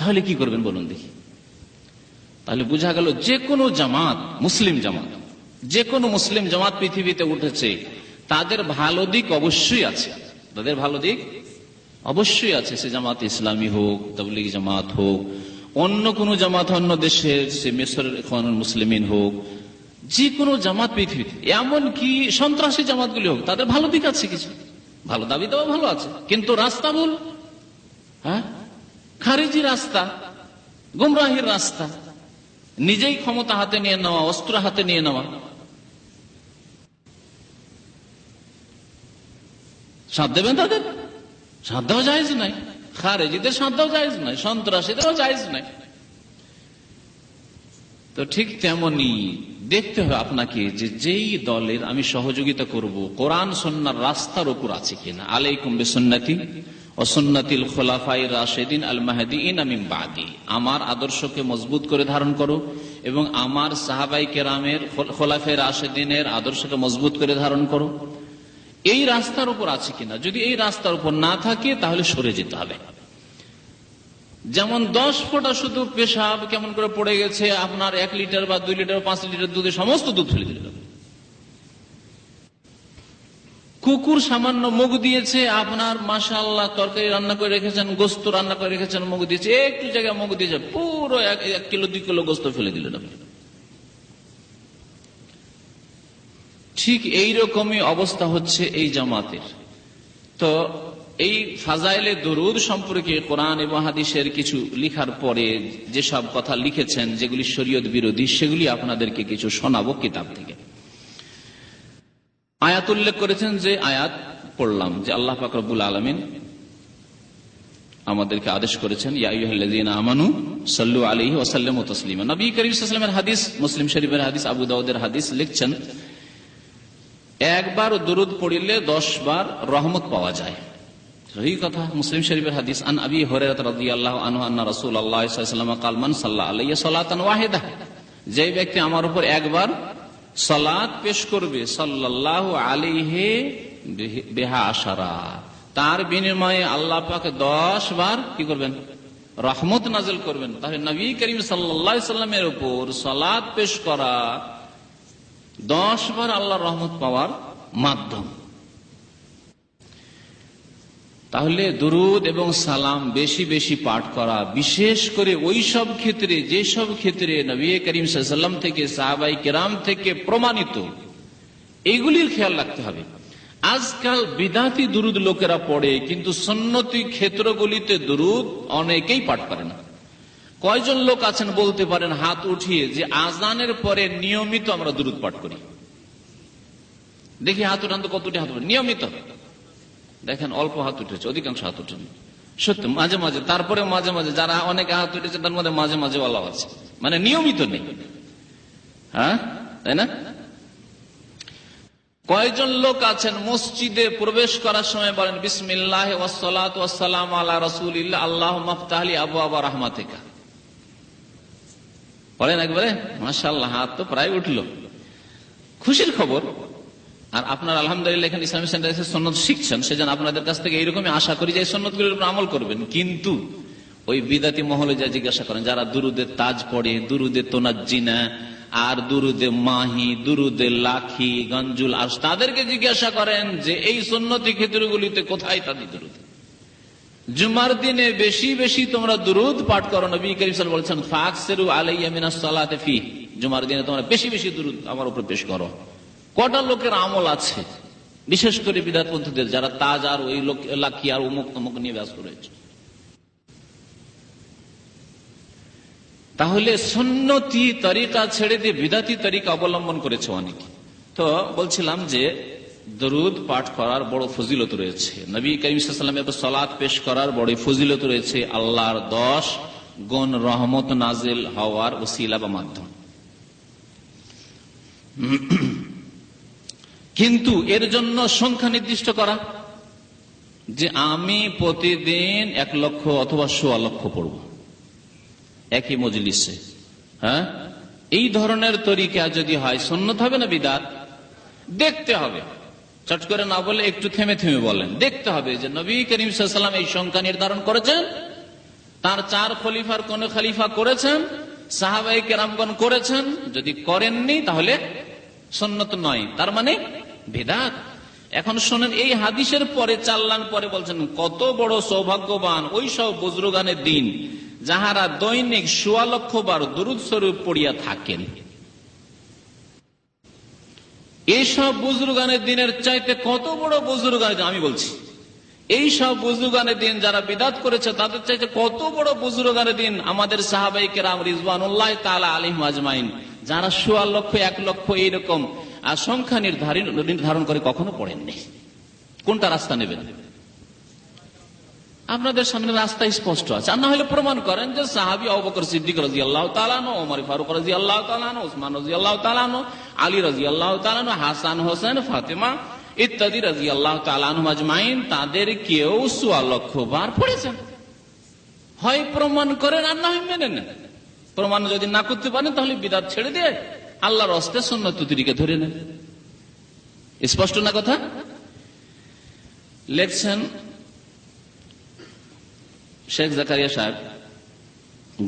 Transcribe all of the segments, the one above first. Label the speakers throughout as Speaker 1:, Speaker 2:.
Speaker 1: তাহলে কি করবেন বলুন দেখি। তাহলে বোঝা গেল যে কোনো জামাত, মুসলিম জামাত, যে কোনো মুসলিম জামাত পৃথিবীতে উঠেছে, তাদের ভালো দিক অবশ্যই আছে। তাদের ভালো দিক অবশ্যই আছে। সে জামাত ইসলামী হোক, তবলিগ জামাত হোক, অন্য কোনো জামাত, অন্য দেশের সে মেসর মুসলিমিন হোক, যে কোনো জামাত পৃথিবীতে, এমন কি সন্ত্রাসী জামাতগুলি হোক, তাদের ভালো দিক আছে কিছু। ভালো দাবি দেওয়া ভালো আছে। কিন্তু রাস্তা ভুল। হ্যাঁ? খারিজি রাস্তা, গুমরাহির রাস্তা, নিজেই ক্ষমতা হাতে নিয়ে নেওয়া, অস্ত্র হাতে নিয়ে নেওয়া। সাথ দেবেন তাদের? সাথ দেওয়া জায়েজ নাই। খারেজিদের সাথ দেওয়া জায়েজ নাই, সন্ত্রাসীদেরও জায়েজ নাই। তো ঠিক তেমনি দেখতে হবে আপনাকে যে যেই দলের আমি সহযোগিতা করব, কোরআন সন্ন্যার রাস্তার উপর আছে কিনা। আলাইকুম বেসন্নাতি। অসন্নাতিল খোলাফাই রাশেদিন আল মাহাদিন আমিম বাদি। আমার আদর্শকে মজবুত করে ধারণ করো এবং আমার সাহাবাই কেরামের খোলাফে রাশেদিনের আদর্শকে মজবুত করে ধারণ করো। এই রাস্তার উপর আছে কিনা? যদি এই রাস্তার উপর না থাকে, তাহলে সরে যেতে হবে। যেমন দশ ফোঁটা শুধু পেশাব কেমন করে পড়ে গেছে, আপনার এক লিটার বা দুই লিটার পাঁচ লিটার দুধে সমস্ত দুধ ফেলে দিল। কুকুর সামান্য মুখ দিয়েছে, আপনার মাসাল্লাহ তরকারি রান্না করে রেখেছেন, গোস্ত রান্না করে রেখেছেন মুখ দিয়েছে। একটু জায়গায় মুখ দিয়েছে, পুরো এক কিলো, দুই কিলো গোস্ত ফেলে দিলেন আপনি। ঠিক এই রকমই অবস্থা হচ্ছে এই জামাতের। তো এই ফাজাইলে দরুদ সম্পর্কে কোরআন এবং হাদিসের কিছু লিখার পরে যেসব কথা লিখেছেন, যেগুলি শরীয়ত বিরোধী, সেগুলি আপনাদেরকে কিছু শোনাবো কিতাব থেকে। আয়াত উল্লেখ করেছেন যে আয়াত পড়লাম যে আল্লাহ ফাকরবুল আলমিন আমাদেরকে আদেশ করেছেন আমানু সাল্লু আলহি ওসাল্লাম তসলিমা। নবী করিমের হাদিস, মুসলিম শরীফের হাদিস, আবু দাউদের হাদিস লিখছেন, একবার দুরুদ পড়িলে দশ বার রহমত পাওয়া যায়। সহি কথা, মুসলিম শরীফের হাদিস, আন আবি হরেরাত রাদিয়াল্লাহু আনহু আন্না রাসূলুল্লাহ সাল্লাল্লাহু আলাইহি ওয়াসাল্লাম কাল মান সাল্লা আলাইহি সালাতান ওয়াহিদা। যেই ব্যক্তি আমার উপর একবার সালাত পেশ করবে সাল্লাল্লাহু আলিহে বেহা আসারা তার বিনিময়ে আল্লাহ পাকে দশ বার কি করবেন? রহমত নাজল করবেন। তাহলে নবী করিম সাল্লামের উপর সালাদ পেশ করা দশ বার আল্লাহ রহমত পাওয়ার মাধ্যম। তাহলে দুরুদ এবং সালাম বেশি বেশি পাঠ করা, বিশেষ করে ওই সব ক্ষেত্রে যেসব ক্ষেত্রে নবী করিম সাল্লাম থেকে, সাহাবাই কেরাম থেকে প্রমাণিত, এগুলির খেয়াল রাখতে হবে। আজকাল বিদাতি দুরুদ লোকেরা পড়ে, কিন্তু সন্নতি ক্ষেত্রগুলিতে দুরুদ অনেকেই পাঠ করে না। কয়জন লোক আছেন বলতে পারেন, হাত উঠিয়ে, যে আজানের পরে নিয়মিত আমরা দুরুদ পাঠ করি। দেখি হাত উঠান তো কতটি হাত নিয়মিত। দেখেন অল্প হাত উঠেছে, অধিকাংশ হাত উঠেন। সত্য, মাঝে মাঝে তারপরে মাঝে মাঝে যারা অনেক হাত উঠেছে, তার মধ্যে মাঝে মাঝে ওয়ালা আছে। মানে নিয়মিত নেই। হ্যাঁ? তাই না? কয়জন লোক আছেন মসজিদে প্রবেশ করার সময় বলেন, বিসমিল্লাহ ওয়াসালাম আল্লাহ রসুল্লাহ আল্লাহ আবু আবা বলেন একবারে মাসাল্লাহ হাত তো প্রায় উঠল। খুশির খবর আর আপনার আলহামদুলিল্লাহ এখানে ইসলামী সেন্টার এসে সন্ন্যত শিখছেন, সেজন্য আপনাদের কাছ থেকে এইরকমই আশা করি যে সন্ন্যতগুলির উপর আমল করবেন। কিন্তু ওই বিদাতি মহলে যা জিজ্ঞাসা করেন, যারা দুরুদে তাজ পড়ে, দুরুদে তোনাজিনা আর দুরুদে মাহি, দুরুদে লাখি, গঞ্জুল আর তাদেরকে জিজ্ঞাসা করেন যে এই সন্ন্যতি ক্ষেত্রগুলিতে কোথায় তাদের দুরুদ? জুমার দিনে বেশি বেশি তোমরা দুরুদ পাঠ করো, নবী করিম সাল বলছেন ফাক সেরু আলাইয়া মিনাস সালাতে ফি। জুমার দিনে তোমরা বেশি বেশি দুরুদ আমার উপর পেশ করো। কটা লোকের আমল আছে? বিশেষ করে বিদাতপন্থীদের যারা তাজ আর ওই লোক লাখি আর উমুক তমুক নিয়ে ব্যস্ত রয়েছে। তাহলে সন্ন্যতি তরিকা ছেড়ে দিয়ে বিদাতি তরিকা অবলম্বন করেছে অনেকে। তো বলছিলাম যে, দরুদ পাঠ করার বড় ফজিলত রয়েছে। নবী করিমসাল্লামের সলাদ পেশ করার বড় ফজিলত রয়েছে আল্লাহর দশ গণ রহমত নাজিল হওয়ার ওসিলা বা মাধ্যম। কিন্তু এর জন্য সংখ্যা নির্দিষ্ট করা যে আমি প্রতিদিন এক লক্ষ অথবা সোয়া লক্ষ পড়ব। একই মজলিসে হ্যাঁ? এই ধরনের তরিকা যদি হয় সন্ন্যত হবে না বিদাত? দেখতে হবে। চট করে না বলে একটু থেমে থেমে বলেন। দেখতে হবে যে নবী করিম সাল্লাম এই সংখ্যা নির্ধারণ করেছেন, তার চার খলিফার কোন খলিফা করেছেন সাহাবাই কেরামগণ করেছেন, যদি করেননি তাহলে সন্ন্যত নয়। তার মানে বেদাত? এখন শোনেন, এই হাদিসের পরে চাল্লান পরে বলছেন, কত বড় সৌভাগ্যবান ওই সব বুজরুগানের দিন, যাহারা দৈনিক সোয়া লক্ষ বার দুরুদ স্বরূপ পড়িয়া থাকেন। এইসব বুজরুগানের দিনের চাইতে কত বড় বুজরুগানের দিন, আমি বলছি। এই সব বুজরুগানের দিন যারা বিদাত করেছে, তাদের চাইতে কত বড় বুজরুগানের দিন আমাদের সাহাবাই কেরাম রিজওয়ানুল্লাহ তালা আলিম আজমাইন, যারা সোয়া লক্ষ, এক লক্ষ এইরকম আর সংখ্যা নির্ধারণ নির্ধারণ করে কখনো পড়েননি। কোনটা রাস্তা নেবেন? আপনাদের সামনে রাস্তা স্পষ্ট আছে। আর না হলে প্রমাণ করেন যে সাহাবি অবকর সিদ্দিক রাজি আল্লাহ তালানো ওমর ফারুক রাজি আল্লাহ তালানো ওসমান রাজি আল্লাহ তালানো আলী রাজি আল্লাহ তালানো হাসান, হোসেন, ফাতেমা ইত্যাদি রাজি আল্লাহ তালানু আজমাইন তাদের কেউ সোয়া লক্ষ বার পড়েছেন। হয় প্রমাণ করেন আর না হয় মেনে নেন। প্রমাণ যদি না করতে পারেন তাহলে বিদাত ছেড়ে দিয়ে আল্লাহর অস্তে সন্ন্যতিকে ধরে নেন। স্পষ্ট না কথা? লেখছেন শেখ জাকারিয়া সাহেব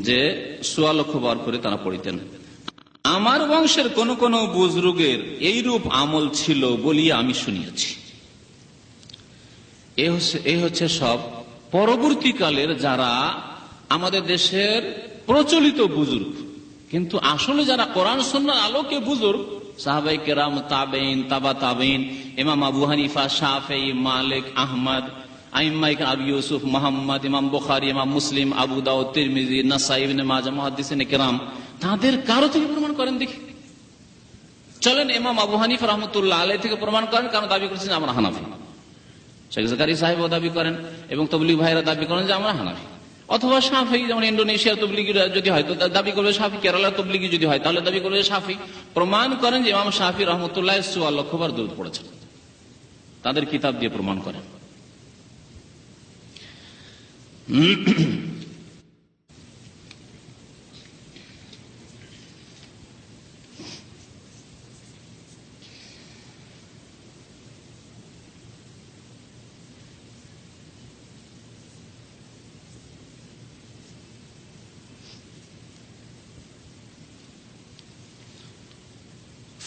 Speaker 1: যে সোয়া লক্ষ বার করে তারা পড়িতেন। আমার বংশের কোন কোন বুজরুগের এইরূপ আমল ছিল বলিয়া আমি শুনিয়াছি। এই হচ্ছে সব পরবর্তীকালের যারা আমাদের দেশের প্রচলিত বুজুর্গ। কিন্তু আসলে যারা কোরআন সন্ন্যার আলোকে বুজুর্গ, সাহাবাই কেরাম তাবেইন তাবা তাবেইন ইমাম আবু হানিফা শাফেই মালিক, আহমদ আইম্মাইক আবু ইউসুফ, মোহাম্মদ, ইমাম বুখারি, ইমাম মুসলিম, আবু দাউদ, তিরমিজি নাসাইবিন মাজা মুহাদ্দিসিন কেরাম, তাদের কারও থেকে প্রমাণ করেন দেখি। চলেন ইমাম আবু হানিফ রহমতুল্লাহ আলাই থেকে প্রমাণ করেন, কারণ দাবি করছেন আমরা হানাফি। শেখ জাকারি সাহেবও দাবি করেন এবং তবলিগ ভাইরা দাবি করেন যে আমরা হানাফি। অথবা সাফি, যেমন ইন্ডোনেশিয়া তবলিগি যদি হয়, তো দাবি করবে সাফি কেরালা তবলিগি যদি হয়, তাহলে দাবি করবে সাফি। প্রমাণ করেন যে ইমাম সাফি রহমতুল্লাহ সুয়া লক্ষবার দূর পড়েছেন। তাদের কিতাব দিয়ে প্রমাণ করেন।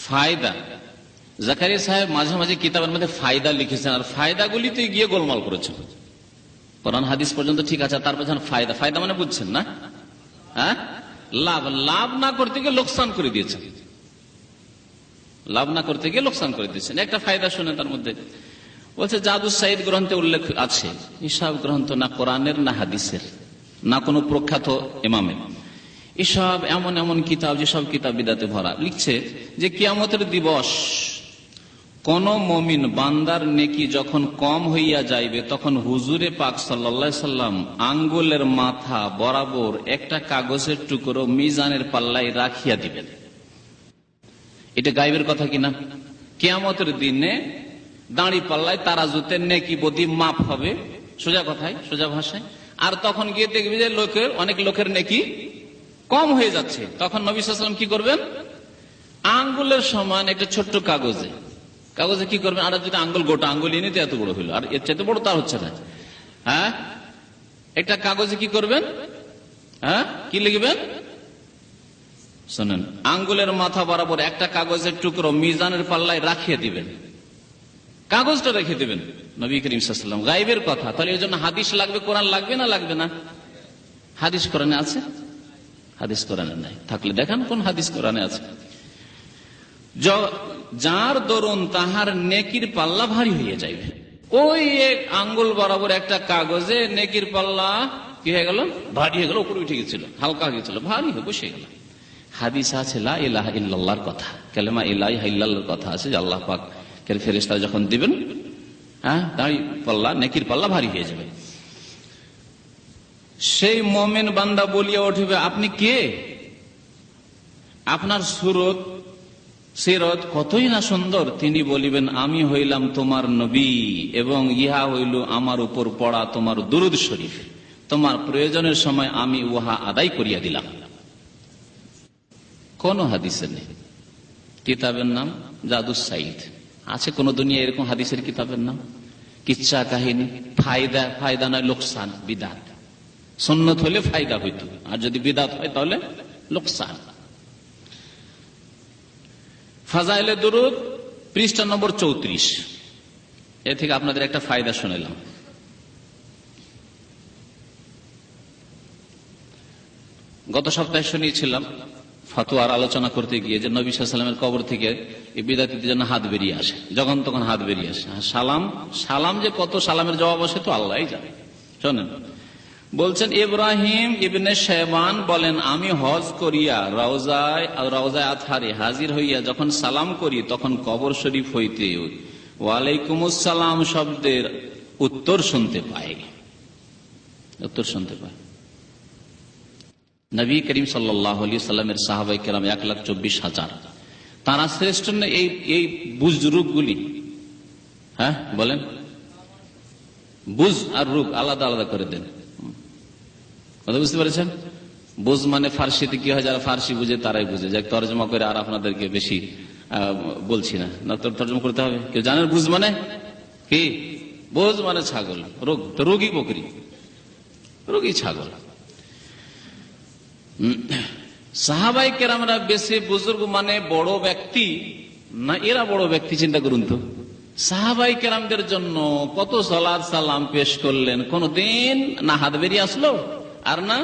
Speaker 1: ফায়দা। জাকারিয়া সাহেব মাঝে মাঝে কিতাবের মধ্যে ফায়দা লিখেছেন, আর ফায়দাগুলিতে গিয়ে গোলমাল করেছেন। কোরআন হাদিস পর্যন্ত ঠিক আছে, তারপর যখন ফায়দা ফায়দা মানে বুঝছেন না? হ্যাঁ? লাভ লাভ না করতে গিয়ে লোকসান করে দিয়েছেন। লাভ না করতে গিয়ে লোকসান করে দিয়েছেন। একটা ফায়দা শুনে তার মধ্যে। বলছে, জাদু সাইদ গ্রন্থে উল্লেখ আছে, হিসাব গ্রন্থ না কোরআনের, না হাদিসের, না কোনো প্রখ্যাত ইমামের। এসব এমন এমন কিতাব যেসব কিতাব বিদাতে ভরা। লিখছে যে কিয়ামতের দিবস, কোন মমিন বান্দার নেকি যখন কম হইয়া যাইবে, তখন হুজুরে পাক সাল্লা সাল্লাম আঙ্গুলের মাথা বরাবর একটা কাগজের টুকরো মিজানের পাল্লাই রাখিয়া দিবেন। এটা গাইবের কথা কিনা? কেয়ামতের দিনে দাঁড়ি পাল্লায় তারা জুতে নেকি বদি মাপ হবে। সোজা কথায়, সোজা ভাষায়। আর তখন গিয়ে দেখবে যে লোকের, অনেক লোকের নেকি কম হয়ে যাচ্ছে। তখন নবী সাল্লাম কি করবেন? আঙ্গুলের সমান একটা ছোট্ট কাগজে। কাগজে কি করবেন? আর যদি আঙ্গুল, গোটা আঙ্গুল এনে এত বড় হইল। আর এর চাইতে বড় তার হচ্ছে না। হ্যাঁ? একটা কাগজে কি করবেন? হ্যাঁ? কি লিখবেন? শোনেন, আঙ্গুলের মাথা বরাবর একটা কাগজের টুকরো মিজানের পাল্লায় রাখিয়ে দিবেন। কাগজটা রেখে দিবেন। নবী করিম সাল্লাম গাইবের কথা। তাহলে এই জন্য হাদিস লাগবে, কোরআন লাগবে না লাগবে না? হাদিস কোরআনে আছে? হাদিস কোরআনে নাই। থাকলে দেখান কোন হাদিস কোরআনে আছে। যার দরুন তাহার নেকির পাল্লা ভারী হয়ে যাইবে। ওই এক আঙ্গুল বরাবর একটা কাগজে নেকির পাল্লা কি হয়ে গেল? ভারী হয়ে গেল, উপরে উঠে গেছিল, হালকা হয়ে গেছিল, ভারী হয়ে বসে গেল। হাদিস আছে, লা ইলাহা ইল্লাল্লাহর কথা। কালেমা ইলাহা ইল্লাল্লাহর কথা আছে যে আল্লাহ পাক ফেরেশতা যখন দিবেন হ্যাঁ তাই পাল্লা, নেকির পাল্লা ভারী হয়ে যাবে। সেই মমেন বান্দা বলিয়া উঠবে, আপনি কে? আপনার সুরত, সিরত কতই না সুন্দর। তিনি বলিবেন, আমি হইলাম তোমার নবী এবং ইহা হইল আমার উপর পড়া তোমার দুরুদ শরীফ। তোমার প্রয়োজনের সময় আমি উহা আদায় করিয়া দিলাম। কোন হাদিসে নেই। কিতাবের নাম জাদুস সাইদ। আছে কোন দুনিয়া এরকম হাদিসের কিতাবের নাম? কিচ্ছা কাহিনী, ফায়দা ফায়দা নয়, লোকসান, বিদাত। সন্ন্যত হলে ফায়দা হইত। আর যদি বিদাত হয় তাহলে লোকসান। ফাজাইলে দুরুদ, পৃষ্ঠা নম্বর চৌত্রিশ। এ থেকে আপনাদের একটা ফায়দা শুনেলাম। গত সপ্তাহে শুনিয়েছিলাম, ফাতুয়ার আলোচনা করতে গিয়ে যে নবী সাল্লামের কবর থেকে এই বিদাতিদের জন্য হাত বেরিয়ে আসে। যখন তখন হাত বেরিয়ে আসে। সালাম সালাম যে কত সালামের জবাব আসে তো আল্লাহ জানে। শোনেন বলছেন, ইব্রাহিম ইবনে শেবান বলেন, আমি হজ করিয়া রওজায় রওজায় আথারে হাজির হইয়া যখন সালাম করি, তখন কবর শরীফ হইতে ওয়ালাইকুম সালাম শব্দের উত্তর শুনতে পাই। উত্তর শুনতে পাই। নবী করিম সাল্লামের সাহাবাই কেরাম এক লাখ চব্বিশ হাজার। তারা শ্রেষ্ঠ এই এই বুজরুগগুলি হ্যাঁ বলেন। বুজ আর রুগ আলাদা আলাদা করে দেন। কথা বুঝতে পেরেছেন? বুঝ মানে ফার্সিতে কি হয়? যারা ফার্সি বুঝে, তারাই বুঝে। যাক, তর্জমা করে আর আপনাদেরকে বেশি বলছি না। না, তোর তর্জমা করতে হবে? কেউ জানেন বুঝ মানে? কি? বুঝ মানে ছাগল। রোগ রোগী বকরি। রোগী ছাগল। সাহাবাই কেরামরা বেশি বুজুর্গ মানে বড় ব্যক্তি না, এরা বড় ব্যক্তি, চিন্তা করুন তো। সাহাবাই কেরামদের জন্য কত সালাদ সালাম পেশ করলেন? কোন দিন না হাত বেরিয়ে আসলো? আর না?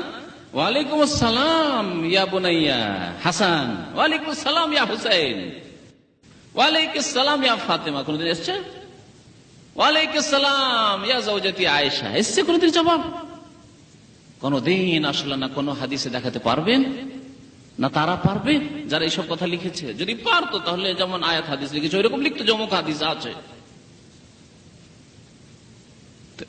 Speaker 1: ওয়ালাইকুম আসসালাম, ইয়া বুনাইয়া, হাসান। ওয়ালাইকুম আসসালাম, ইয়া হুসাইন। ওয়ালাইকুম আসসালাম, ইয়া ফাতেমা। কোনদিন এসছে? ওয়ালাইকুম আসসালাম, ইয়া জৌজতি আয়েশা। এসছে কোনদিন জবাব? কোনদিন আসলে না কোন হাদিসে দেখাতে পারবেন? না তারা পারবে? যারা এইসব কথা লিখেছে। যদি পারতো, তাহলে যেমন আয়াত হাদিস লিখেছে, ওইরকম লিখতো জমক হাদিস আছে। তো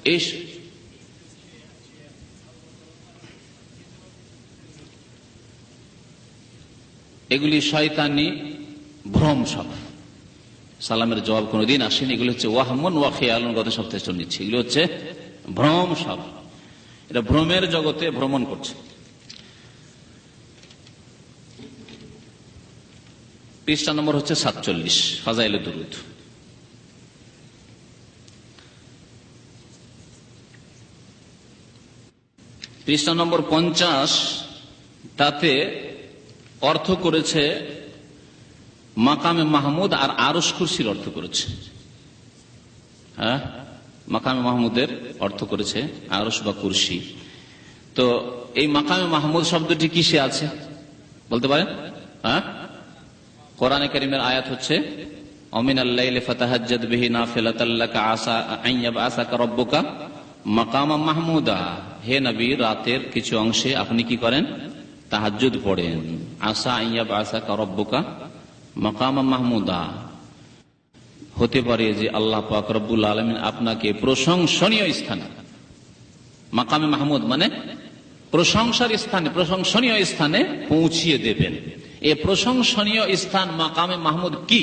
Speaker 1: এগুলি শয়তানি ভ্রম সব। সালামের জবাব কোনোদিন আসেনি। এগুলো হচ্ছে ওয়াহমন ওয়াখে আলন গত সপ্তাহে শুনেছি এগুলো হচ্ছে ভ্রম সব। এটা ভ্রমের জগতে ভ্রমণ করছে। পৃষ্ঠা নম্বর হচ্ছে সাতচল্লিশ, ফাজাইলে দুরুদ। পৃষ্ঠা নম্বর পঞ্চাশ, তাতে অর্থ করেছে মাকামে মাহমুদ আর আরস কুরসির অর্থ করেছে। হ্যাঁ? মাকামে মাহমুদের অর্থ করেছে আরস বা কুরসি। তো এই মাকামে মাহমুদ শব্দটি কিসে আছে? বলতে পারেন? হ্যাঁ? কোরআনে করিমের আয়াত হচ্ছে অমিন আল্লাহ আসা মাকামা মাহমুদা। হে নবী, রাতের কিছু অংশে আপনি কি করেন? তাহাজ্জুদ পড়েন। আসা আইয়াব আসাকা রব্বুকা মাকামা মাহমুদা। হতে পারে যে আল্লাহ পাক রব্বুল আলমিন আপনাকে প্রশংসনীয় স্থানে, মাকামে মাহমুদ মানে প্রশংসার স্থানে, প্রশংসনীয় স্থানে পৌঁছিয়ে দেবেন। এ প্রশংসনীয় স্থান মাকামে মাহমুদ কি?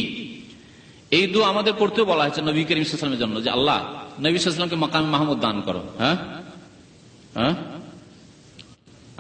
Speaker 1: এই দু আমাদের পড়তেও বলা হয়েছে নবী করিম ইসলামের জন্য যে আল্লাহ, নবী ইসলামকে মাকামে মাহমুদ দান করো। হ্যাঁ? হ্যাঁ?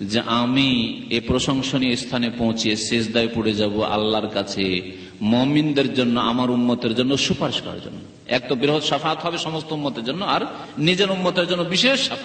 Speaker 1: যে আমি এ প্রশংসনীয় স্থানে পৌঁছে শেষদায় পড়ে যাব আল্লাহর কাছে, মমিনদের জন্য, আমার উন্মতের জন্য, সুপারিশ করার জন্য। এক তো বৃহৎ সাফাত হবে সমস্ত উম্মতের জন্য, আর নিজের উন্মতের জন্য বিশেষ সাফাত।